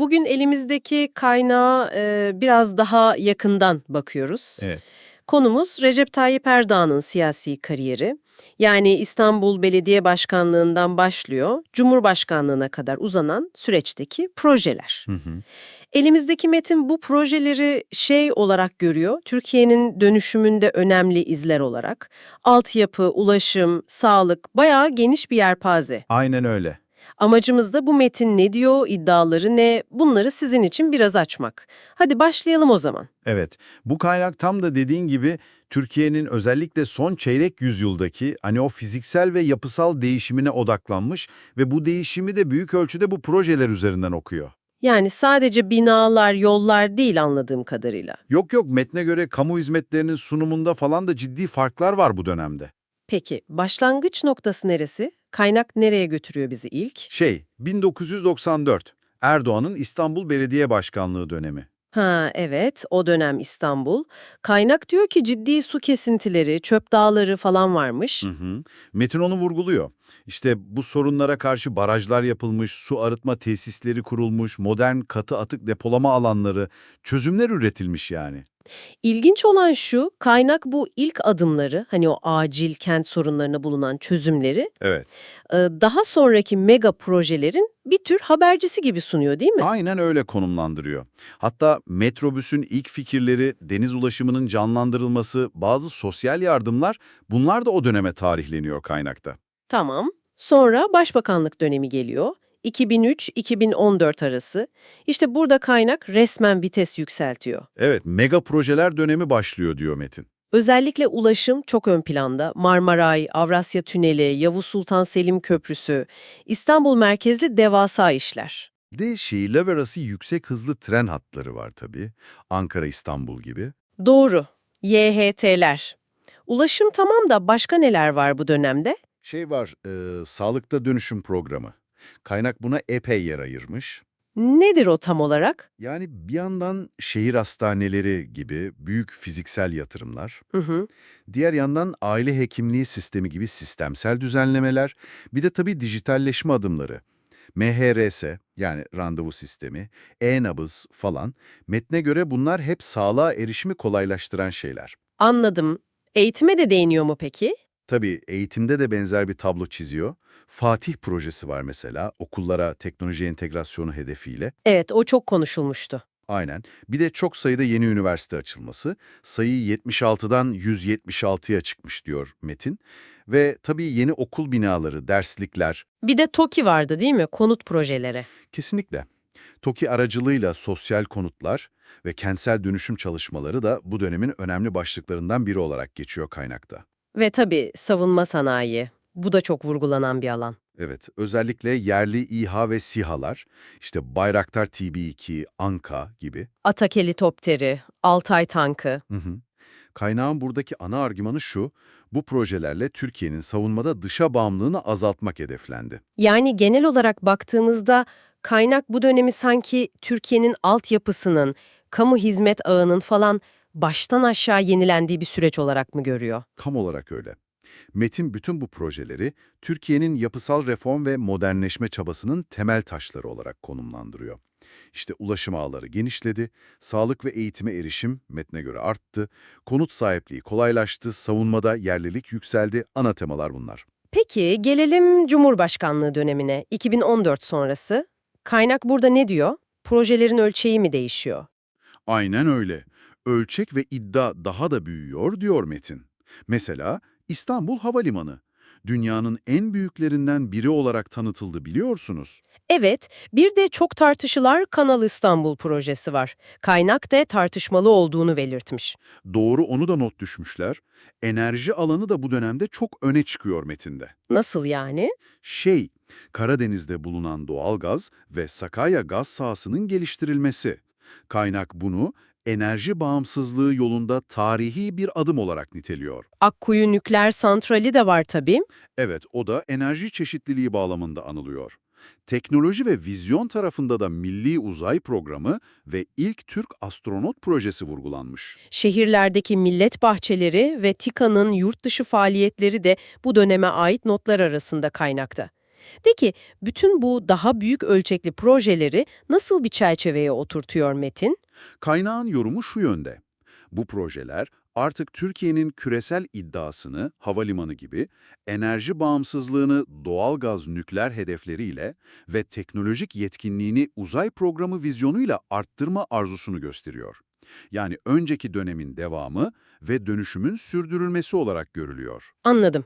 Bugün elimizdeki kaynağa e, biraz daha yakından bakıyoruz. Evet. Konumuz Recep Tayyip Erdoğan'ın siyasi kariyeri. Yani İstanbul Belediye Başkanlığından başlıyor, Cumhurbaşkanlığına kadar uzanan süreçteki projeler. Hı hı. Elimizdeki metin bu projeleri şey olarak görüyor, Türkiye'nin dönüşümünde önemli izler olarak. Altyapı, ulaşım, sağlık, bayağı geniş bir yelpaze. Aynen öyle. Amacımız da bu metin ne diyor, iddiaları ne, bunları sizin için biraz açmak. Hadi başlayalım o zaman. Evet. Bu kaynak tam da dediğin gibi Türkiye'nin özellikle son çeyrek yüzyıldaki hani o fiziksel ve yapısal değişimine odaklanmış ve bu değişimi de büyük ölçüde bu projeler üzerinden okuyor. Yani sadece binalar, yollar değil anladığım kadarıyla. Yok yok metne göre kamu hizmetlerinin sunumunda falan da ciddi farklar var bu dönemde. Peki, başlangıç noktası neresi? Kaynak nereye götürüyor bizi ilk? Şey, 1994. Erdoğan'ın İstanbul Belediye Başkanlığı dönemi. Ha evet, o dönem İstanbul. Kaynak diyor ki ciddi su kesintileri, çöp dağları falan varmış. Hı hı. Metin onu vurguluyor. İşte bu sorunlara karşı barajlar yapılmış, su arıtma tesisleri kurulmuş, modern katı atık depolama alanları, çözümler üretilmiş yani. İlginç olan şu, kaynak bu ilk adımları, hani o acil kent sorunlarına bulunan çözümleri, Evet. e, daha sonraki mega projelerin bir tür habercisi gibi sunuyor değil mi? Aynen öyle konumlandırıyor. Hatta metrobüsün ilk fikirleri, deniz ulaşımının canlandırılması, bazı sosyal yardımlar bunlar da o döneme tarihleniyor kaynakta. Tamam. Sonra Başbakanlık dönemi geliyor. 2003-2014 arası. İşte burada kaynak resmen vites yükseltiyor. Evet, mega projeler dönemi başlıyor diyor Metin. Özellikle ulaşım çok ön planda. Marmaray, Avrasya Tüneli, Yavuz Sultan Selim Köprüsü, İstanbul merkezli devasa işler. Bir De şehirler arası yüksek hızlı tren hatları var tabii. Ankara-İstanbul gibi. Doğru. YHT'ler. Ulaşım tamam da başka neler var bu dönemde? Şey var, e, sağlıkta dönüşüm programı. Kaynak buna epey yer ayırmış. Nedir o tam olarak? Yani bir yandan şehir hastaneleri gibi büyük fiziksel yatırımlar, Hı hı. diğer yandan aile hekimliği sistemi gibi sistemsel düzenlemeler, bir de tabii dijitalleşme adımları. MHRS yani randevu sistemi, e-nabız falan. Metne göre bunlar hep sağlığa erişimi kolaylaştıran şeyler. Anladım. Eğitime de değiniyor mu peki? Tabii eğitimde de benzer bir tablo çiziyor. Fatih projesi var mesela, okullara teknoloji entegrasyonu hedefiyle. Evet, o çok konuşulmuştu. Aynen. Bir de çok sayıda yeni üniversite açılması. Sayı 76'dan 176'ya çıkmış diyor Metin. Ve tabii yeni okul binaları, derslikler. Bir de TOKİ vardı değil mi? Konut projeleri. Kesinlikle. TOKİ aracılığıyla sosyal konutlar ve kentsel dönüşüm çalışmaları da bu dönemin önemli başlıklarından biri olarak geçiyor kaynakta. Ve tabii savunma sanayi. Bu da çok vurgulanan bir alan. Evet, özellikle yerli İHA ve SİHA'lar, işte Bayraktar TB2, Anka gibi. Atak helikopteri, Altay tankı. Hı hı. Kaynağın buradaki ana argümanı şu, bu projelerle Türkiye'nin savunmada dışa bağımlılığını azaltmak hedeflendi. Yani genel olarak baktığımızda kaynak bu dönemi sanki Türkiye'nin altyapısının, kamu hizmet ağının falan baştan aşağı yenilendiği bir süreç olarak mı görüyor? Tam olarak öyle. Metin bütün bu projeleri Türkiye'nin yapısal reform ve modernleşme çabasının temel taşları olarak konumlandırıyor. İşte ulaşım ağları genişledi, sağlık ve eğitime erişim metne göre arttı, konut sahipliği kolaylaştı, savunmada yerlilik yükseldi, ana temalar bunlar. Peki gelelim Cumhurbaşkanlığı dönemine 2014 sonrası. Kaynak burada ne diyor? Projelerin ölçeği mi değişiyor? Aynen öyle. Ölçek ve iddia daha da büyüyor diyor Metin. Mesela İstanbul Havalimanı. Dünyanın en büyüklerinden biri olarak tanıtıldı biliyorsunuz. Evet, bir de çok tartışılar Kanal İstanbul projesi var. Kaynak da tartışmalı olduğunu belirtmiş. Doğru onu da not düşmüşler. Enerji alanı da bu dönemde çok öne çıkıyor metinde. Nasıl yani? Şey, Karadeniz'de bulunan doğalgaz ve Sakarya gaz sahasının geliştirilmesi. Kaynak bunu enerji bağımsızlığı yolunda tarihi bir adım olarak niteliyor. Akkuyu nükleer santrali de var tabii. Evet, o da enerji çeşitliliği bağlamında anılıyor. Teknoloji ve vizyon tarafında da Milli Uzay Programı ve ilk Türk astronot projesi vurgulanmış. Şehirlerdeki millet bahçeleri ve TİKA'nın yurt dışı faaliyetleri de bu döneme ait notlar arasında kaynakta. Peki bütün bu daha büyük ölçekli projeleri nasıl bir çerçeveye oturtuyor Metin? Kaynağın yorumu şu yönde. Bu projeler artık Türkiye'nin küresel iddiasını havalimanı gibi enerji bağımsızlığını doğalgaz nükleer hedefleriyle ve teknolojik yetkinliğini uzay programı vizyonuyla arttırma arzusunu gösteriyor. Yani önceki dönemin devamı ve dönüşümün sürdürülmesi olarak görülüyor. Anladım.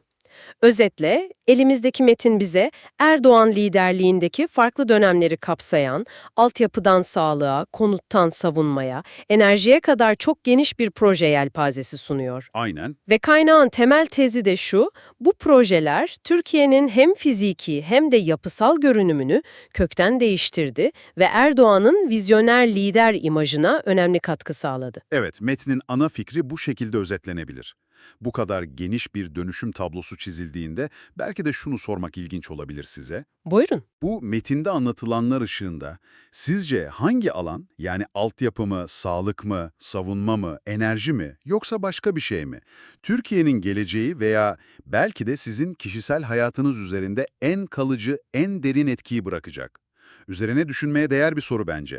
Özetle elimizdeki metin bize Erdoğan liderliğindeki farklı dönemleri kapsayan, altyapıdan sağlığa, konuttan savunmaya, enerjiye kadar çok geniş bir proje yelpazesi sunuyor. Aynen. Ve kaynağın temel tezi de şu, bu projeler Türkiye'nin hem fiziki hem de yapısal görünümünü kökten değiştirdi ve Erdoğan'ın vizyoner lider imajına önemli katkı sağladı. Evet, metnin ana fikri bu şekilde özetlenebilir. Bu kadar geniş bir dönüşüm tablosu çizildiğinde belki de şunu sormak ilginç olabilir size. Buyurun. Bu metinde anlatılanlar ışığında sizce hangi alan yani altyapı mı, sağlık mı, savunma mı, enerji mi yoksa başka bir şey mi? Türkiye'nin geleceği veya belki de sizin kişisel hayatınız üzerinde en kalıcı, en derin etkiyi bırakacak. Üzerine düşünmeye değer bir soru bence.